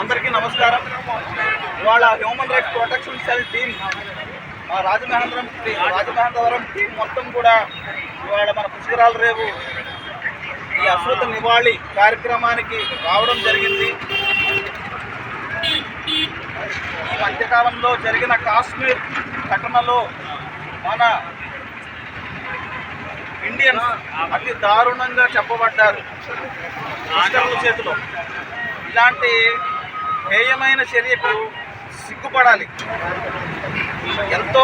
అందరికీ నమస్కారం. ఇవాళ human rights protection cell team మా రాజమహేంద్రం రాజమహేంద్రవరం టీం మొత్తం కూడా ఇవాళ మన పుష్కరాల రేవు ఈ అశ్రుత నివాళి కార్యక్రమానికి రావడం జరిగింది. ఈ మధ్యకాలంలో జరిగిన కాశ్మీర్ ఘటనలో మన ఇండియన్స్ అతి దారుణంగా చెప్పబడ్డారు. చేతిలో. ఇలాంటి హేయమైన చర్యకు సిగ్గుపడాలి. ఎంతో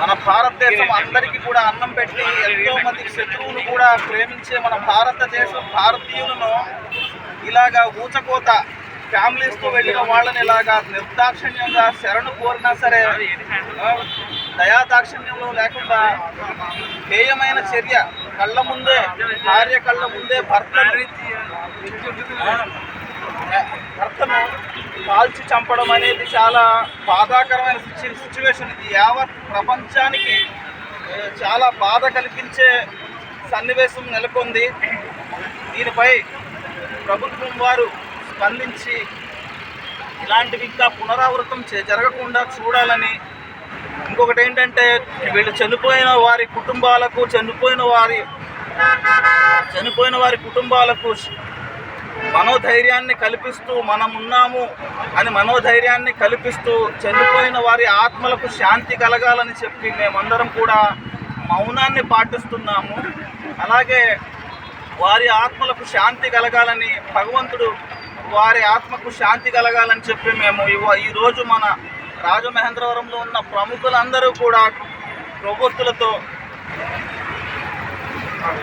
మన భారతదేశం అందరికీ కూడా అన్నం పెట్టి ఎంతో మంది శత్రువులు కూడా ప్రేమించే మన భారతదేశం భారతీయులను ఇలాగా ఊచకోత ఫ్యామిలీస్తో వెళ్ళిన వాళ్ళని ఇలాగా నిర్దాక్షిణ్యంగా శరణు కోరినా సరే ఆ, దయాదాక్షిణ్యంలో లేకుండా హేయమైన చర్య కళ్ళ ముందే భార్య కళ్ళ ముందే భర్త ఆ, కాల్చి చంపడం అనేది చాలా బాధాకరమైన సిచ్యువేషన్ ఇది యావత్ ప్రపంచానికి చాలా బాధ కలిగించే సన్నివేశం నెలకొంది. దీనిపై ప్రభుత్వం వారు స్పందించి ఇలాంటివి ఇంకా పునరావృతం చే- జరగకుండా చూడాలని. ఇంకొకటి ఏంటంటే వీళ్ళు చనిపోయిన వారి కుటుంబాలకు చనిపోయిన వారి చనిపోయిన వారి కుటుంబాలకు మనోధైర్యాన్ని కల్పిస్తూ మనం ఉన్నాము అని మనోధైర్యాన్ని కల్పిస్తూ చనిపోయిన వారి ఆత్మలకు శాంతి కలగాలని చెప్పి మేమందరం కూడా మౌనాన్ని పాటిస్తున్నాము. అలాగే వారి ఆత్మలకు శాంతి కలగాలని భగవంతుడు వారి ఆత్మకు శాంతి కలగాలని చెప్పి మేము ఇవ- ఈరోజు మన రాజమహేంద్రవరంలో ఉన్న ప్రముఖులందరూ కూడా ప్రవృత్తులతో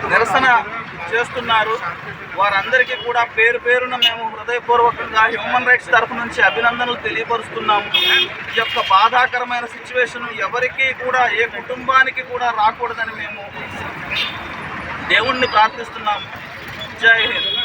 నిరసన చేస్తున్నారు. వారందరికీ కూడా పేరు పేరున మేము హృదయపూర్వకంగా హ్యూమన్ రైట్స్ తరఫు నుంచి అభినందనలు తెలియపరుస్తున్నాము ఈ యొక్క బాధాకరమైన సిచ్యువేషన్ ఎవరికీ కూడా ఏ కుటుంబానికి కూడా రాకూడదని మేము దేవుణ్ణి ప్రార్థిస్తున్నాము జై హింద్.